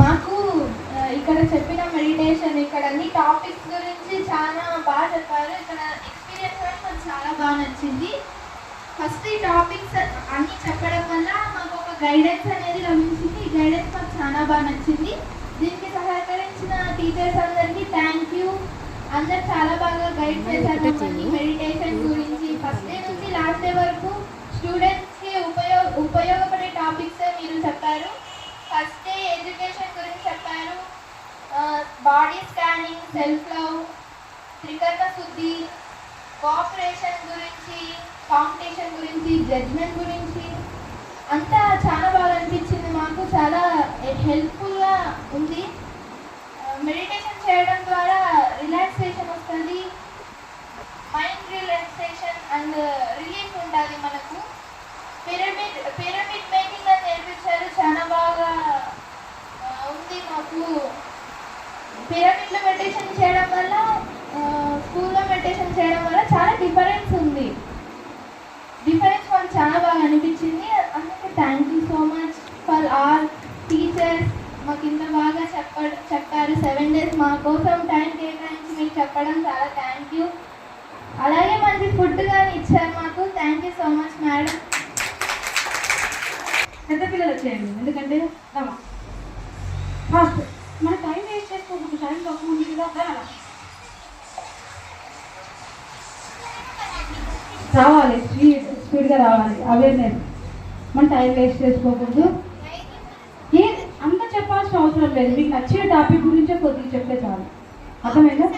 మాకు ఇక్కడ చెప్పిన మెడిటేషన్ ఇక్కడ అన్ని టాపిక్స్ గురించి చాలా బాగా చెప్పారు. ఇక్కడ ఎక్స్పీరియన్స్ కూడా మాకు చాలా బాగా నచ్చింది. ఫస్ట్ ఈ టాపిక్స్ అన్ని చెప్పడం వల్ల మాకు ఒక గైడెన్స్ అనేది లభించింది. ఈ గైడెన్స్ మాకు చాలా బాగా నచ్చింది. దీనికి సహకరించిన టీచర్స్ అందరికీ థ్యాంక్ యూ అందరు చాలా బాగా గైడ్ చేశారు మెడిటేషన్ గురించి ఉపయోగపడే టాపిక్స్ మీరు చెప్పారు. ఫస్ట్ డే ఎడ్యుకేషన్ గురించి చెప్పారు. బాడీ స్కానింగ్ సెల్ఫ్ లవ్ త్రికరణ శుద్ధి కోఆపరేషన్ గురించి కాంపిటీషన్ గురించి జడ్జ్మెంట్ గురించి అంతా చాలా బాగా అనిపించింది. మాకు చాలా హెల్ప్ఫుల్గా ఉంది. మాకు పిరమిడ్లో మెడిటేషన్ చేయడం వల్ల స్కూల్లో మెడిటేషన్ చేయడం వల్ల చాలా డిఫరెన్స్ ఉంది. డిఫరెన్స్ మాకు చాలా బాగా అనిపించింది. అందుకే thank you so much for all teachers మాకు ఇంత బాగా చెప్ప చెప్పారు. సెవెన్ డేస్ మా కోసం టైం కేటాయించి మీకు చెప్పడం చాలా థ్యాంక్ యూ అలాగే మంచి ఫుడ్ కానీ ఇచ్చారు మాకు. Thank you so much madam పెద్ద పిల్లలు వచ్చేయండి. ఎందుకంటే రామా ఫాస్ట్ మన టైం వేస్ట్ చేసుకోకుండా టైం తక్కువ ఉంది కదా రావాలి స్పీడ్ స్పీడ్గా రావాలి అవేర్నెస్ మన టైం వేస్ట్ చేసుకోకూడదు. ఏది అంత చెప్పాల్సిన అవసరం లేదు. మీకు నచ్చిన టాపిక్ గురించే కొద్దిగా చెప్తే చాలు. అర్థమైందా?